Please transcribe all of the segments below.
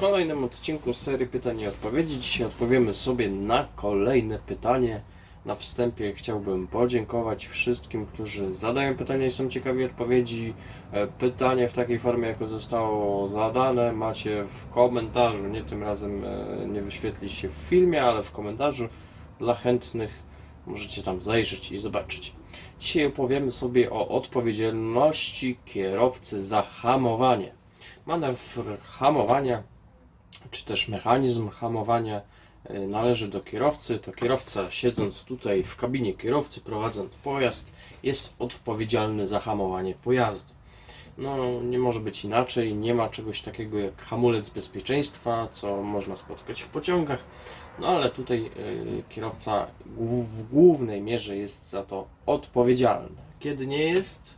kolejnym odcinku serii pytań i odpowiedzi. Dzisiaj odpowiemy sobie na kolejne pytanie. Na wstępie chciałbym podziękować wszystkim, którzy zadają pytania i są ciekawi odpowiedzi. E, Pytanie w takiej formie, jako zostało zadane, macie w komentarzu. Nie tym razem e, nie wyświetli się w filmie, ale w komentarzu dla chętnych możecie tam zajrzeć i zobaczyć. Dzisiaj opowiemy sobie o odpowiedzialności kierowcy za hamowanie. Manewr hamowania, czy też mechanizm hamowania y, należy do kierowcy. To kierowca, siedząc tutaj w kabinie kierowcy, prowadząc pojazd, jest odpowiedzialny za hamowanie pojazdu. No, nie może być inaczej, nie ma czegoś takiego jak hamulec bezpieczeństwa, co można spotkać w pociągach, no ale tutaj y, kierowca w głównej mierze jest za to odpowiedzialny. Kiedy nie jest,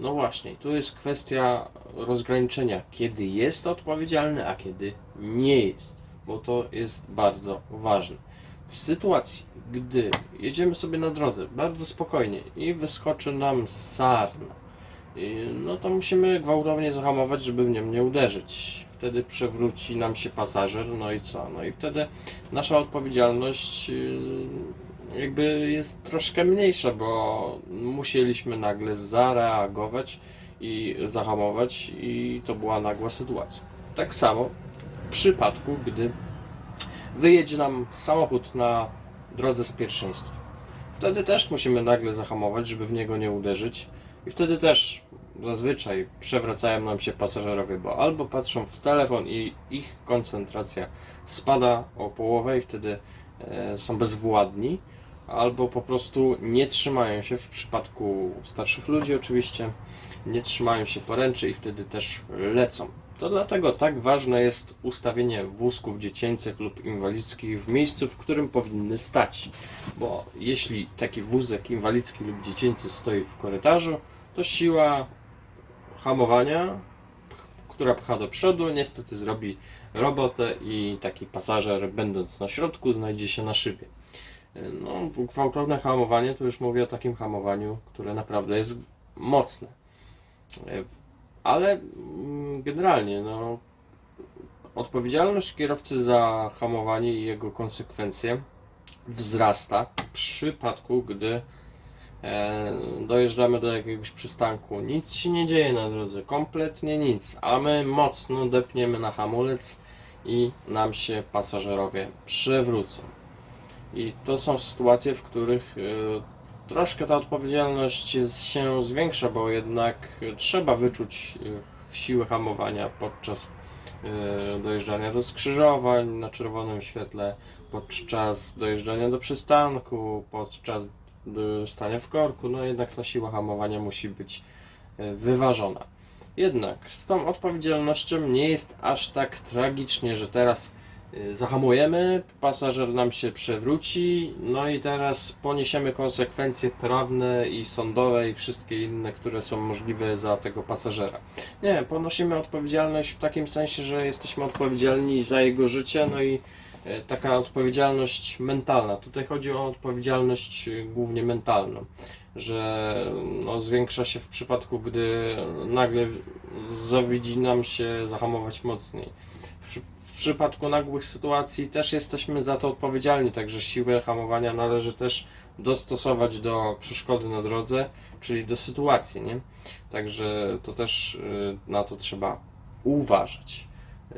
no właśnie, tu jest kwestia rozgraniczenia, kiedy jest odpowiedzialny, a kiedy nie jest, bo to jest bardzo ważne. W sytuacji, gdy jedziemy sobie na drodze bardzo spokojnie i wyskoczy nam sarna, y, no to musimy gwałtownie zahamować, żeby w nią nie uderzyć. Wtedy przewróci nam się pasażer, no i co? No i wtedy nasza odpowiedzialność y, jakby jest troszkę mniejsza, bo musieliśmy nagle zareagować i zahamować i to była nagła sytuacja. Tak samo w przypadku, gdy wyjedzie nam samochód na drodze z pierwszeństwa. Wtedy też musimy nagle zahamować, żeby w niego nie uderzyć i wtedy też zazwyczaj przewracają nam się pasażerowie, bo albo patrzą w telefon i ich koncentracja spada o połowę i wtedy e, są bezwładni, albo po prostu nie trzymają się w przypadku starszych ludzi oczywiście, nie trzymają się poręczy i wtedy też lecą. To dlatego tak ważne jest ustawienie wózków dziecięcych lub inwalidzkich w miejscu, w którym powinny stać. Bo jeśli taki wózek inwalidzki lub dziecięcy stoi w korytarzu, to siła hamowania, która pcha do przodu, niestety zrobi robotę i taki pasażer, będąc na środku, znajdzie się na szybie. No, gwałtowne hamowanie to już mówię o takim hamowaniu, które naprawdę jest mocne. E, Ale mm, generalnie, no, odpowiedzialność kierowcy za hamowanie i jego konsekwencje wzrasta w przypadku, gdy e, dojeżdżamy do jakiegoś przystanku. Nic się nie dzieje na drodze, kompletnie nic, a my mocno depniemy na hamulec i nam się pasażerowie przewrócą. I to są sytuacje, w których y, troszkę ta odpowiedzialność się zwiększa, bo jednak trzeba wyczuć y, siłę hamowania podczas y, dojeżdżania do skrzyżowań na czerwonym świetle, podczas dojeżdżania do przystanku, podczas stania w korku. No jednak ta siła hamowania musi być wyważona. Jednak z tą odpowiedzialnością nie jest aż tak tragicznie, że teraz zahamujemy, pasażer nam się przewróci, no i teraz poniesiemy konsekwencje prawne i sądowe i wszystkie inne, które są możliwe za tego pasażera. Nie, ponosimy odpowiedzialność w takim sensie, że jesteśmy odpowiedzialni za jego życie, no i e, taka odpowiedzialność mentalna. Tutaj chodzi o odpowiedzialność e, głównie mentalną, że no, zwiększa się w przypadku, gdy nagle zawidzi nam się zahamować mocniej. Przypadku nagłych sytuacji też jesteśmy za to odpowiedzialni, także siłę hamowania należy też dostosować do przeszkody na drodze, czyli do sytuacji, nie? Także to też y, na to trzeba uważać. Y,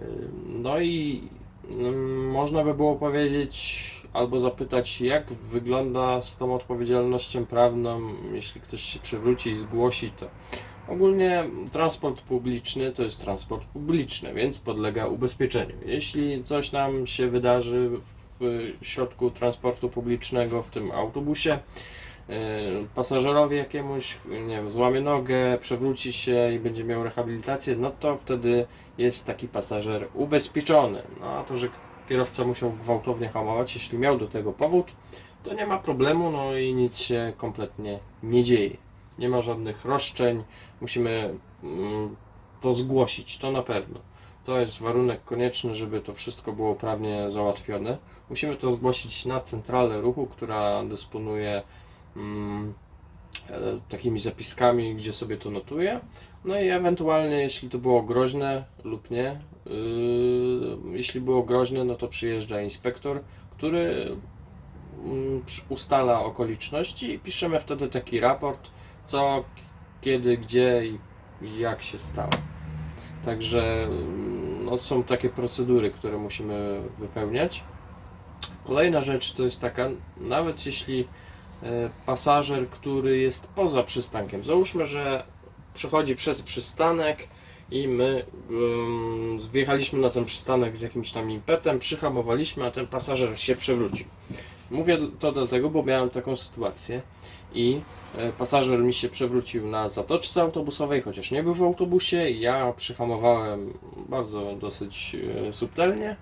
No i mm, można by było powiedzieć albo zapytać, jak wygląda z tą odpowiedzialnością prawną, jeśli ktoś się przewróci i zgłosi to. Ogólnie transport publiczny to jest transport publiczny, więc podlega ubezpieczeniu. Jeśli coś nam się wydarzy w środku transportu publicznego, w tym autobusie, yy, pasażerowi jakiemuś, nie wiem, złamie nogę, przewróci się i będzie miał rehabilitację, no to wtedy jest taki pasażer ubezpieczony. No a to, że kierowca musiał gwałtownie hamować, jeśli miał do tego powód, to nie ma problemu, no i nic się kompletnie nie dzieje. Nie ma żadnych roszczeń, musimy mm, to zgłosić, to na pewno. To jest warunek konieczny, żeby to wszystko było prawnie załatwione. Musimy to zgłosić na centralę ruchu, która dysponuje mm, e, takimi zapiskami, gdzie sobie to notuje No i ewentualnie, jeśli to było groźne lub nie, yy, jeśli było groźne, no to przyjeżdża inspektor, który mm, ustala okoliczności i piszemy wtedy taki raport, co, kiedy, gdzie i, jak się stało. Także mm, no, są takie procedury, które musimy wypełniać. Kolejna rzecz to jest taka, nawet jeśli e, pasażer, który jest poza przystankiem, załóżmy, że przechodzi przez przystanek i my um, wjechaliśmy na ten przystanek z jakimś tam impetem, przyhamowaliśmy, a ten pasażer się przewrócił. Mówię to dlatego, bo miałem taką sytuację i e, pasażer mi się przewrócił na zatoczce autobusowej, chociaż nie był w autobusie. Ja przyhamowałem bardzo dosyć e, subtelnie.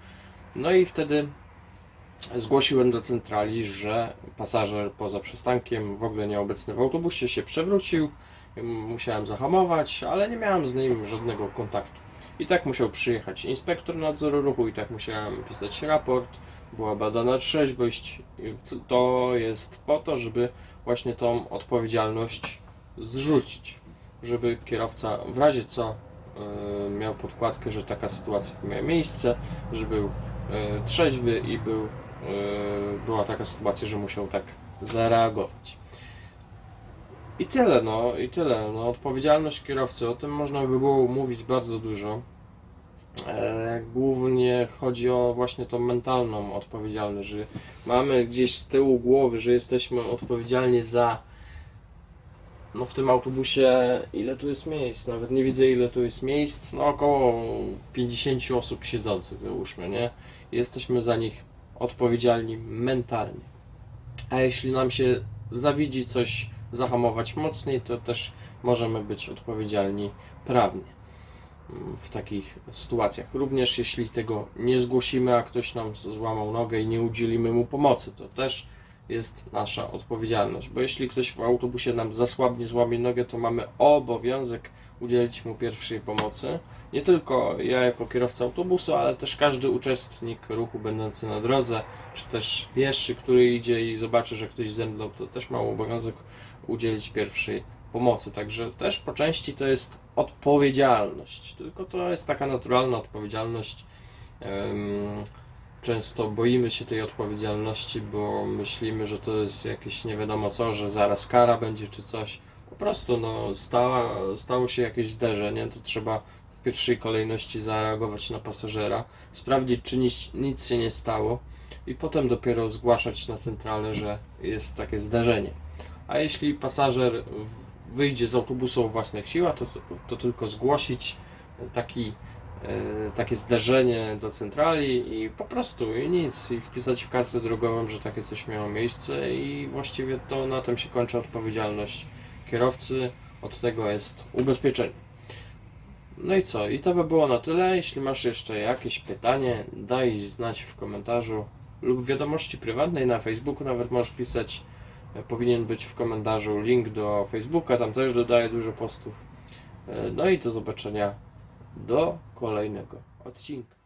No i wtedy zgłosiłem do centrali, że pasażer poza przystankiem, w ogóle nieobecny w autobusie, się przewrócił. Musiałem zahamować, ale nie miałem z nim żadnego kontaktu. I tak musiał przyjechać inspektor nadzoru ruchu, i tak musiałem pisać raport. Była badana trzeźwość. To jest po to, żeby właśnie tą odpowiedzialność zrzucić. Żeby kierowca w razie co y, miał podkładkę, że taka sytuacja miała miejsce, że był y, trzeźwy i był, y, była taka sytuacja, że musiał tak zareagować. I tyle, no, i tyle. No, odpowiedzialność kierowcy, o tym można by było mówić bardzo dużo. E, głównie chodzi o właśnie tą mentalną odpowiedzialność, że mamy gdzieś z tyłu głowy, że jesteśmy odpowiedzialni za no w tym autobusie ile tu jest miejsc, nawet nie widzę ile tu jest miejsc, no około 50 osób siedzących załóżmy, nie? Jesteśmy za nich odpowiedzialni mentalnie. A jeśli nam się zawidzi coś zahamować mocniej, to też możemy być odpowiedzialni prawnie mm, w takich sytuacjach. Również jeśli tego nie zgłosimy, a ktoś nam złamał nogę i nie udzielimy mu pomocy, to też jest nasza odpowiedzialność. Bo jeśli ktoś w autobusie nam zasłabnie, złamie nogę, to mamy obowiązek udzielić mu pierwszej pomocy. Nie tylko ja jako kierowca autobusu, ale też każdy uczestnik ruchu będący na drodze, czy też pieszy, który idzie i zobaczy, że ktoś zemdlał, to też ma obowiązek udzielić pierwszej pomocy. Także też po części to jest odpowiedzialność. Tylko to jest taka naturalna odpowiedzialność. Często boimy się tej odpowiedzialności, bo myślimy, że to jest jakieś nie wiadomo co, że zaraz kara będzie czy coś. Po prostu no, stało się jakieś zderzenie, to trzeba w pierwszej kolejności zareagować na pasażera, sprawdzić, czy nic, nic się nie stało i potem dopiero zgłaszać na centralę, że jest takie zdarzenie. A jeśli pasażer wyjdzie z autobusu o własnych siłach, to, to tylko zgłosić taki, e, takie zdarzenie do centrali i po prostu i nic, i wpisać w kartę drogową, że takie coś miało miejsce i właściwie to na tym się kończy odpowiedzialność kierowcy, od tego jest ubezpieczenie. No i co? I to by było na tyle. Jeśli masz jeszcze jakieś pytanie, daj znać w komentarzu lub w wiadomości prywatnej na Facebooku nawet możesz pisać. Powinien być w komentarzu link do Facebooka, tam też dodaję dużo postów. E, No i do zobaczenia do kolejnego odcinka.